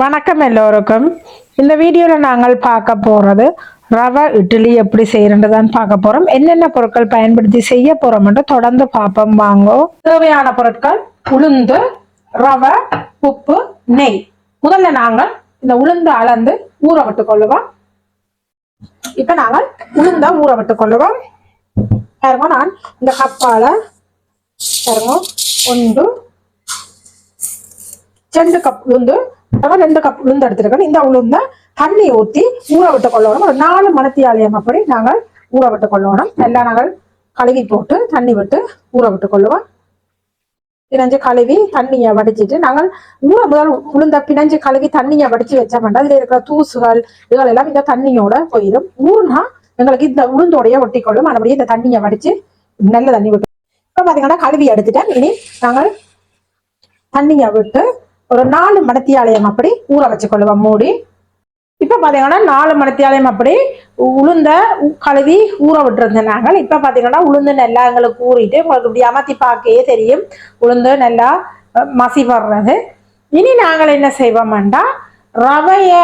வணக்கம் எல்லோருக்கும். இந்த வீடியோவில் நாங்கள் பார்க்க போகிறது ரவை இட்லி எப்படி செய்யறது தான் பார்க்க போகிறோம் என்னென்ன பொருட்கள் பயன்படுத்தி செய்ய போகிறோம்னு தொடர்ந்து பார்ப்போம். வாங்கோ. தேவையான பொருட்கள் உளுந்து ரவை உப்பு நெய். முதல்ல நாங்கள் இந்த உளுந்து அளந்து ஊற விட்டு கொள்ளுவோம். இப்போ நாங்கள் உளுந்த ஊற விட்டு கொள்ளுவோம். பாருங்க நான் இந்த கப்பால பாருங்க ஒன்று ரெண்டு கப் உளுந்து அப்புறம் ரெண்டு கப் உளுந்து எடுத்துருக்கேன் இந்த உளுந்த தண்ணி ஊற்றி ஊற விட்டு கொள்ளணும். ஒரு நாலு மணத்தியாலயம் அப்படி நாங்கள் ஊற விட்டு கொள்ளணும். எல்லாம் நாங்கள் கழுவி போட்டு தண்ணி விட்டு ஊற விட்டு கொள்ளுவோம். பிணைஞ்சு கழுவி தண்ணியை வடிச்சிட்டு நாங்கள் ஊற முதல் உளுந்த பிணைஞ்சு கழுவி தண்ணியை வடிச்சு வச்ச வேண்டாம் இதுல இருக்கிற தூசுகள் இதுகள் எல்லாம் இந்த தண்ணியோட போயிடும். ஊறுனா எங்களுக்கு இந்த உளுந்தோடைய ஒட்டி கொள்ளும். மறுபடியும் இந்த தண்ணியை வடிச்சு நல்ல தண்ணி விட்டு இப்போ பார்த்தீங்கன்னா கழுவி எடுத்துட்டேன். இனி நாங்கள் தண்ணியை விட்டு ஒரு நாலு மணத்தியாலயம் அப்படி ஊற வச்சுக்கொள்ளுவோம் மூடி. இப்ப பாத்தீங்கன்னா நாலு மணத்தியாலயம் அப்படி உளுந்த கழுவி ஊற விட்டுருந்தேன் நாங்கள். இப்ப பாத்தீங்கன்னா உளுந்து நல்லா எங்களுக்கு ஊறிட்டு உங்களுக்கு இப்படி அமர்த்தி பார்க்கவே தெரியும். உளுந்து நல்லா மசி வர்றது. இனி நாங்கள் என்ன செய்வோம்டா ரவைய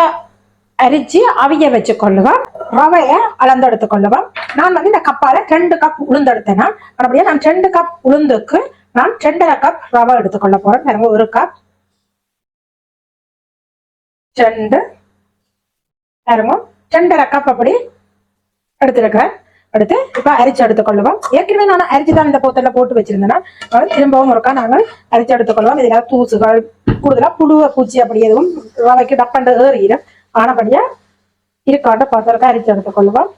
அரிச்சு அவிய வச்சு கொள்ளுவோம் ரவைய அளந்தெடுத்து கொள்ளுவோம் நான் வந்து இந்த கப்பால ரெண்டு கப் உளுந்து எடுத்தேன்னா அப்படியே நான் ரெண்டு கப் உளுந்துக்கு நான் ரெண்டரை கப் ரவை எடுத்துக்கொள்ள போறேன். ஒரு கப் ரெண்டு பாருங்க ரெண்டரை கப் அப்படி எடுத்து இப்ப அரிச்சு எடுத்துக்கொள்ளுவோம் ஏற்கனவே நான் அரிச்சு தான் இந்த போத்தல போட்டு வச்சிருந்தேன்னா திரும்பவும் ஒருக்கா நாங்கள் அரிச்சு எடுத்துக்கொள்வோம் இதுல தூசுகள் கூடுதலா புழுவ பூச்சி அப்படி எதுவும் வைக்க டப்பண்ட ஏறிடும் ஆனபடியா இருக்காண்ட பாத்திரத்தை அரிச்சு எடுத்துக்கொள்ளுவோம்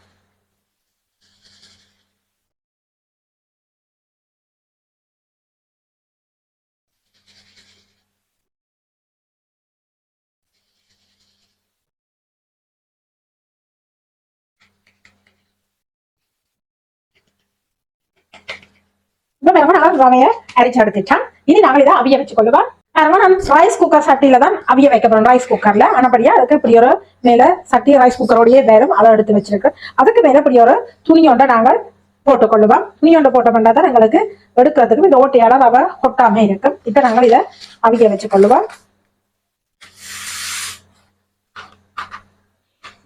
இப்ப பாருங்க ரவையை அரைச்சி எடுத்துட்டான் இனி நாங்கள் இதை அவிய வச்சு கொள்ளுவோம் பாருங்க ரைஸ் குக்கர் சட்டியில தான் அவிய வைக்க போறோம் ரைஸ் குக்கர்ல ஆனபடியா அதுக்கு இப்படி ஒரு மேல சட்டி ரைஸ் குக்கரோடய வேறும் அதை எடுத்து வச்சிருக்கேன் அதுக்கு மேல இப்படி ஒரு துணியோண்ட நாங்கள் போட்டுக்கொள்ளுவோம். துணியோண்ட போட்டோம்னா தான் எங்களுக்கு எடுக்கிறதுக்கு இந்த ஓட்டையால ரவை கொட்டாம இருக்கும். இப்ப நாங்கள் இதை அவிய வச்சு கொள்ளுவோம்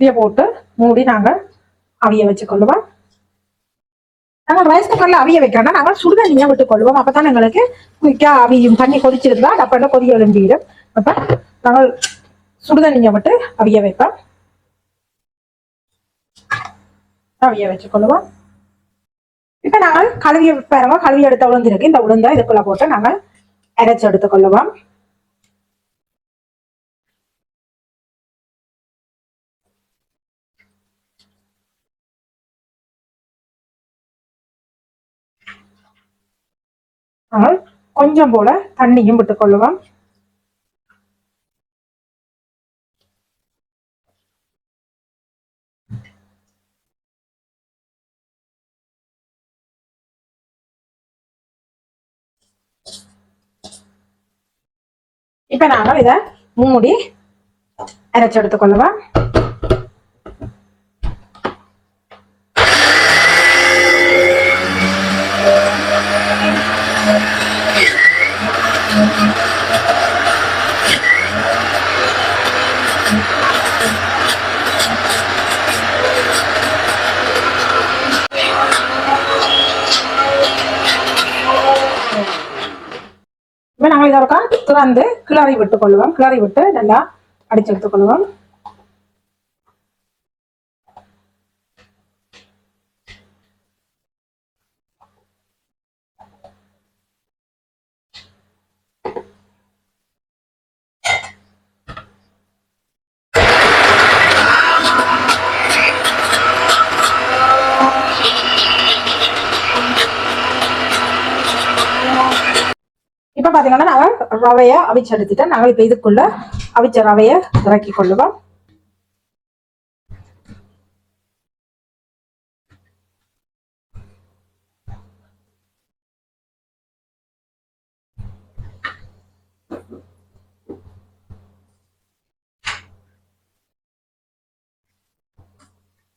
இதைய போட்டு மூடி நாங்கள் அவிய வச்சு கொள்ளுவோம் நாங்கள் ரைஸ் குக்கர்ல அவிய வைக்கிறோம்னா நாங்கள் சுடுதண்ணியை விட்டு கொள்வோம் அப்பதான் எங்களுக்கு குயிக்கா அவியும். தண்ணி கொதிச்சிருந்தா டப்பால கொதிய எழும்பிடும். அப்ப நாங்கள் சுடுதண்ணியை விட்டு அவிய வைப்போம். அவிய வச்சு கொள்வோம் இப்ப நாங்கள் கழுவி பாருங்க கழுவி எடுத்த உளுந்து இருக்கு. இந்த உளுந்தை இதுக்குள்ள போட்டு நாங்கள் அரைச்சு எடுத்துக் ஆனால் கொஞ்சம் போல தண்ணியும் விட்டுக்கொள்ளுவோம் இப்ப நாங்கள் இத மூடி அரைச்சு கொள்ளுவோம் இப்போ நாங்கள் இதை திறந்து கிளறி விட்டுக் கொள்ளுவோம். கிளறி விட்டு நல்லா அடிச்சு எடுத்துக்கொள்வோம் இப்ப பாத்தீங்கன்னா நாங்கள் ரவைய அவிச்செடுத்துட்டோம் நாங்கள் இப்ப இதுக்குள்ள அவிச்ச ரவைய இறக்கி கொள்ளுவோம்.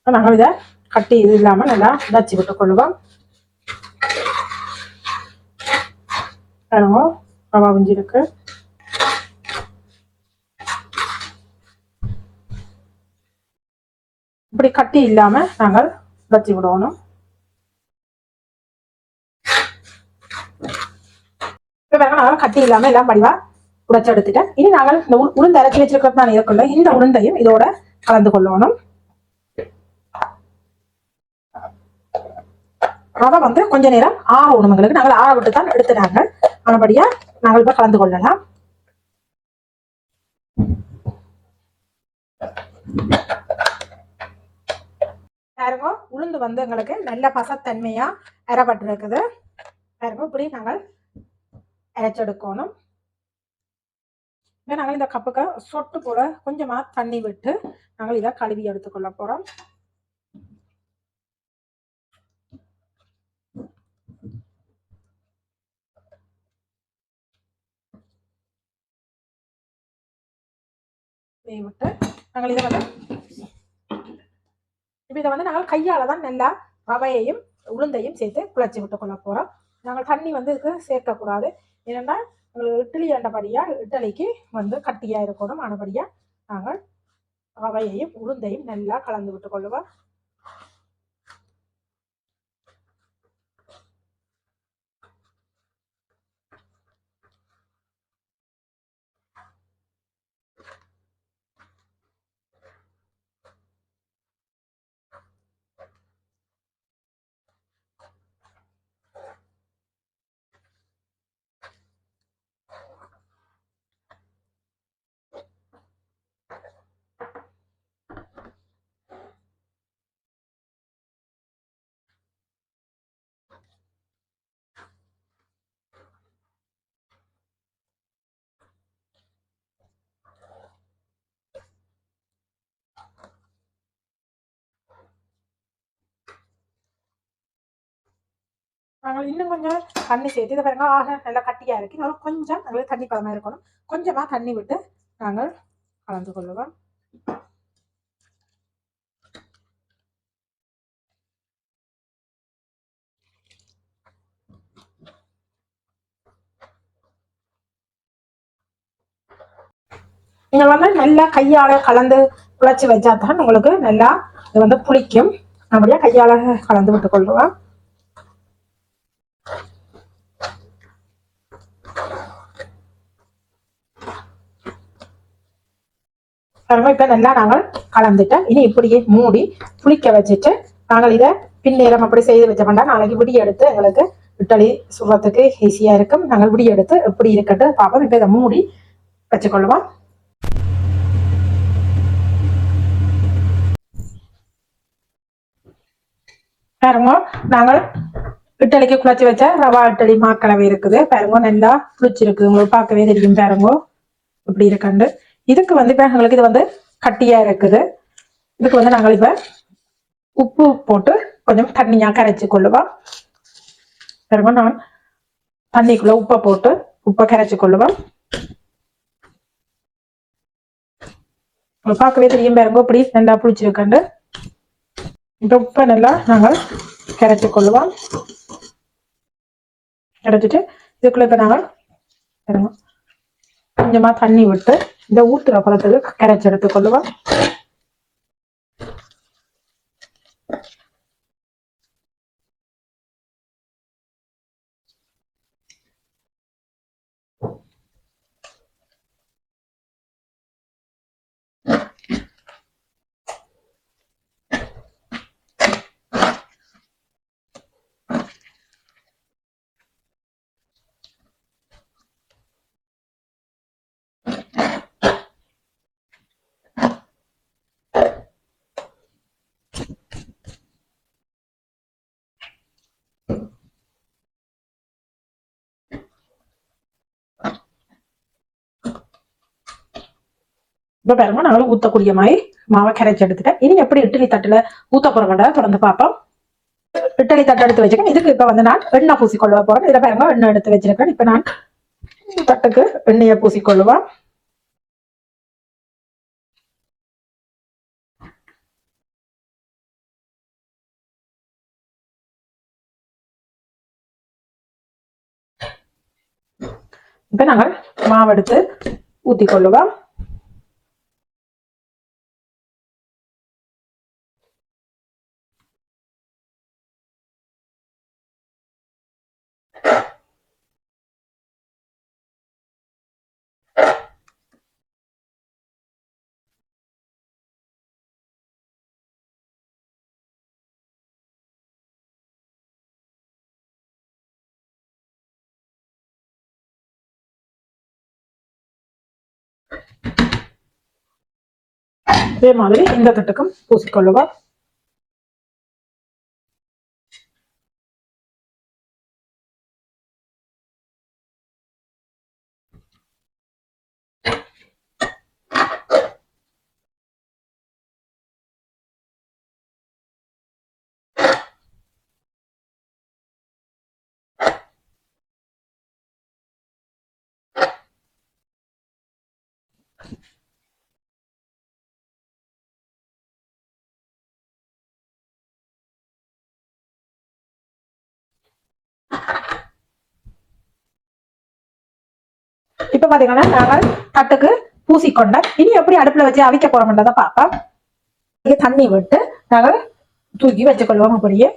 நாங்கள் இதை கட்டி இது இல்லாம நல்லா உடச்சி விட்டுக் கொள்ளுவோம். வேணுமோ ரவா பிஞ்சு இருக்கு இப்படி கட்டி இல்லாம நாங்கள் வச்சு விடணும். இப்போ நாங்கள் கட்டி இல்லாம எல்லாம் படிவா உடைச்சு எடுத்துட்டேன். இனி நாங்கள் இந்த உளுந்து அரைச்சி வச்சிருக்கிறது நான் இருக்குல்ல இந்த உளுந்தையும் இதோட கலந்து கொள்ளணும். ரவை வந்து கொஞ்ச நேரம் ஆற உணவுங்களுக்கு நாங்கள் ஆற விட்டு தான் எடுத்துனாங்க ஆனபடியா நாங்கள் இப்ப கலந்து கொள்ளலாம். பாருங்க உளுந்து வந்து எங்களுக்கு நல்ல பசத்தன்மையா அரைப்பட்டிருக்குது பாருங்க இப்படி நாங்கள் அரைச்செடுக்கணும். இப்போ நாங்கள் இந்த கப்புக்கு சொட்டு போல கொஞ்சமாக தண்ணி விட்டு நாங்கள் இதை கழுவி எடுத்துக்கொள்ள போறோம். இதை விட்டு நாங்கள் இதை வந்து இப்போ இதை வந்து நாங்கள் கையால் தான் நல்லா ரவையையும் உளுந்தையும் சேர்த்து குழச்சி விட்டு கொள்ள போகிறோம் நாங்கள் தண்ணி வந்து இதுக்கு சேர்க்கக்கூடாது. ஏன்னா எங்களுக்கு இட்லி ஆண்டபடியாக இட்லிக்கு வந்து கட்டியாக இருக்கணும். ஆனபடியா நாங்கள் ரவையையும் உளுந்தையும் நல்லா கலந்து விட்டு கொள்ளுவோம் நாங்கள் இன்னும் கொஞ்சம் தண்ணி சேர்த்து இதை பாருங்க ஆக நல்லா கட்டியா இருக்கு. இன்னும் கொஞ்சம் எங்களுக்கு தண்ணி பதமா இருக்கணும். கொஞ்சமா தண்ணி விட்டு நாங்கள் கலந்து கொள்ளுவோம். நீங்கள் வந்து நல்லா கையால கலந்து குழச்சி வச்சா தான் உங்களுக்கு நல்லா இது வந்து புளிக்கும். அப்படியே கையால கலந்து விட்டு கொள்ளுவோம். இப்ப நல்லா நாங்கள் கலந்துட்டோம் இனி இப்படியே மூடி புளிக்க வச்சுட்டு நாங்கள் இதை பின்னேரம் அப்படி செய்து வச்ச வேண்டாம். நாளைக்கு விடி எடுத்து எங்களுக்கு இட்டலி சுடுறதுக்கு ஈஸியா இருக்கும். நாங்கள் விடி எடுத்து எப்படி இருக்கட்டும் பார்ப்போம். இப்ப இதை மூடி வச்சுக்கொள்ளுவோம் பாருங்க நாங்கள் இட்டலிக்கு குழச்சி வச்ச ரவா இட்டலி மாக்கலவை இருக்குது. பாருங்க நல்லா புளிச்சிருக்கு. உங்களுக்கு பார்க்கவே தெரியும். பாருங்க இப்படி இருக்கண்டு இதுக்கு வந்து இப்போ எங்களுக்கு இது வந்து கட்டியா இருக்குது. இதுக்கு வந்து நாங்கள் இப்ப உப்பு போட்டு கொஞ்சம் தண்ணியா கரைச்சி கொள்ளுவோம் பாருங்க நான் தண்ணிக்குள்ள உப்பை போட்டு உப்பை கரைச்சி கொள்ளுவோம் பார்க்கவே தெரியும் பாருங்க இப்படி நல்லா புளிச்சிருக்கண்டு. இப்போ உப்பை நல்லா நாங்கள் கரைச்சி கொள்ளுவோம். கரைச்சிட்டு இதுக்குள்ள இப்போ நாங்கள் பாருங்க, கொஞ்சமா தண்ணி விட்டு இந்த ஊத்துற பழத்துக்கு கரைச்சி எடுத்துக் இப்ப பாருங்க நாங்களும் ஊத்தக்கூடிய மாதிரி மாவை கரைச்சி எடுத்துட்டேன். இனி எப்படி இட்லி தட்டுல ஊத்த போறோம்டா தொடர்ந்து பார்ப்போம். இட்லி தட்டு எடுத்து வச்சிருக்கேன் இதுக்கு இப்ப வந்து நான் எண்ணெய் பூசிக்கொள்ள போறேன். இதில் பாருங்க எண்ணெய் எடுத்து வச்சிருக்கேன் இப்போ நான் தட்டுக்கு எண்ணெயை பூசிக்கொள்ளுவேன் இப்ப நாங்கள் மாவெடுத்து ஊத்தி கொள்ளுவோம் இதே மாதிரி இந்த தட்டுக்கும் பூசிக்கொள்ளுவோம் you. பாத்தீங்கன்னா நாங்கள் தட்டுக்கு பூசிக்கொண்ட இனி எப்படி அடுப்புல வச்சு அவிக்க போறோம்ன்றதை பார்ப்போம். இங்க தண்ணி விட்டு நாங்கள் தூக்கி வச்சுக்கொள்வோம் அப்படியே.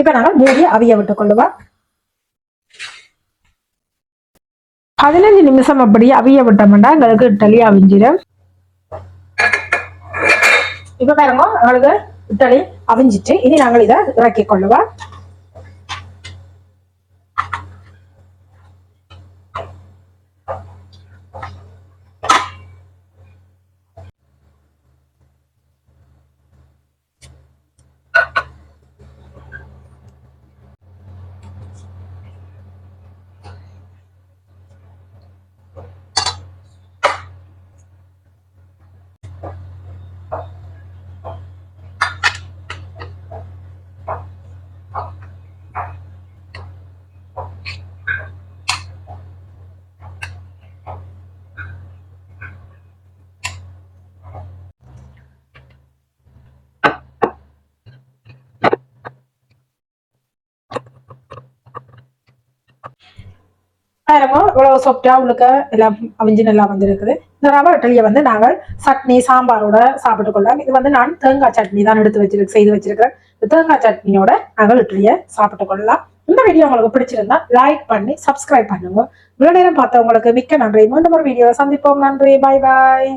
இப்ப நாங்கள் மூடி அவிய விட்டுக் கொள்ளுவோம். பதினஞ்சு நிமிஷம் அப்படி அவிய விட்டோம்னா எங்களுக்கு இட்டலி அவிஞ்சிடும் இப்ப பாருங்க எங்களுக்கு இட்டலி அவிஞ்சிட்டு இனி நாங்கள் இதை இறக்கி கொள்ளுவோம். பாருங்க இவ்வளவு சாஃப்டா உங்களுக்கு எல்லாம் அவிஞ்சு நல்லா வந்திருக்குது. இந்த ரவா இட்லியை வந்து நாங்கள் சட்னி சாம்பாரோட சாப்பிட்டு கொள்ளலாம். இது வந்து நான் தேங்காய் சட்னி தான் எடுத்து வச்சிருக்கு செய்து வச்சிருக்கிறேன். தேங்காய் சட்னியோட நாங்கள் இட்லியை சாப்பிட்டு கொள்ளலாம். இந்த வீடியோ உங்களுக்கு பிடிச்சிருந்தா லைக் பண்ணி சப்ஸ்கிரைப் பண்ணுங்க. இவ்வளவு நேரம் பார்த்தவங்களுக்கு மிக்க நன்றி. மீண்டும் ஒரு வீடியோவை சந்திப்போம். நன்றி. பாய் பாய்